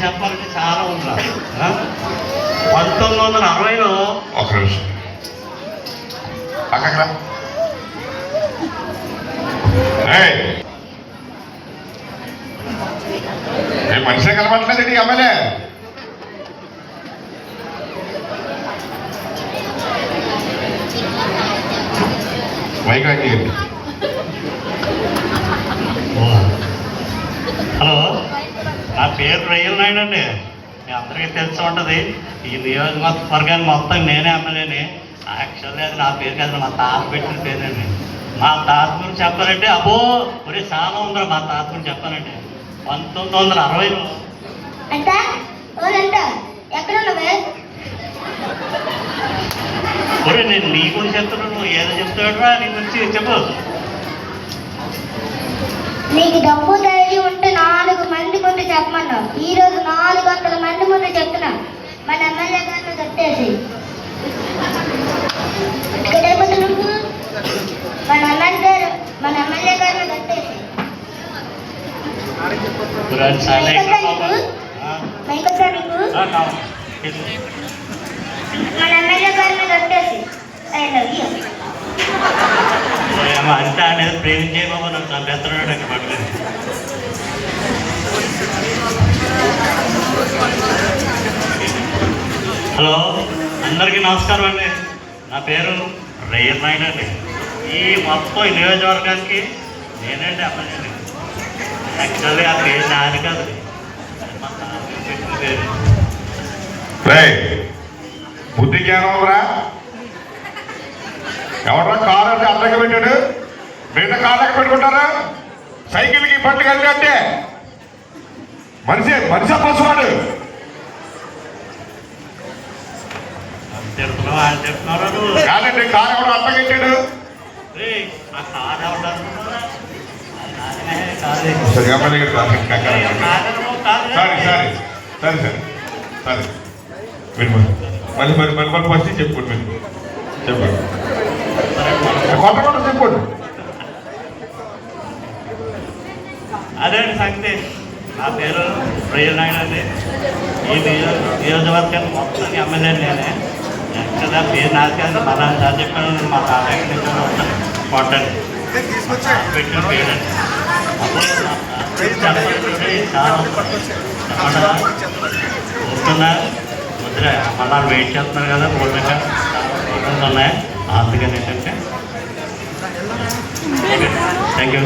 చెప్పాలంటే చాలా ఉందా పంతొమ్మిది వందల అరవైలో ఒక నిమిషం. అక్కడ మనిషే కలపట్లేదండి ఎమ్మెల్యే. మైక్ అంగీయండి హలో నా పేరు రయ్యల్ నాయుడు అండి మీ అందరికీ తెలిసి ఉంటుంది. ఈ నియోజకవర్గాన్ని మొత్తం నేనే ఎమ్మెల్యేని. యాక్చువల్లీ అది నా పేరు కాదు మా తాత పెట్టిన పేరండి. మా తాత గురించి చెప్పాలంటే అబ్బో ఒరే చాలా ఉందా మా తాత గురించి చెప్పాలంటే. పంతొమ్మిది వందల అరవైలో అంట ఒరే నేను నీ గురించి చెప్తున్నాను నువ్వు ఏదో చెప్తాడురా నీ గురించి చెప్పు. నీకు డబ్బు మన ఎమ్మెల్యే గారు మన ఎమ్మెల్యే కావాలి. మన ఎమ్మెల్యే గారిని కట్టేసి. I love you. ఏమో అంతే అనేది ప్రేమించే బాబు నన్ను చంపేస్తున్నాడు అక్కడ పట్టుకుని హలో అందరికీ నమస్కారం అండి. నా పేరు రయ్యర్ నాయుడు అండి. ఈ మొత్తం నియోజకవర్గానికి నేనండి అమ్మని యాక్చువల్లీ ఆ పేరు నాది కాదు. రే బుద్ధి జ్ఞానం ఎవడరా కారు అంటే అడ్డంగా పెట్టాడు? బిడ్డ కాళ్ళకి పెట్టుకుంటారా? సైకిల్కి పట్టు కలిగి అంటే? మనిషి మనిషి పసువాడు కాదండి కారు ఎవడో అడ్డంగా పెట్టాడు సరే. సరే సరే సరే సరే సరే. మీరు మరి మళ్ళీ మరి మళ్ళీ మళ్ళీ ఫస్ట్ చెప్పుకోండి మీరు. చెప్పండి. కొత్త కొత్త చెప్పండి అదే అండి సంగతి. నా పేరు ప్రియ నాయుడు అండి. ఈ నియో నియోజకవర్గానికి మొత్తం ఎమ్మెల్యే నేనే. యాక్చువల్గా పేరు నాది కాదు మా నాన్న చెప్పాను మా తాతయ్య నుంచి చెప్పండా? వస్తుందా వద్దురా మళ్ళీ వెయిట్ చేస్తున్నారు కదా బోల్డ్గా ఉన్నాయి అందుకని ఏంటంటే థ్యాంక్ యూ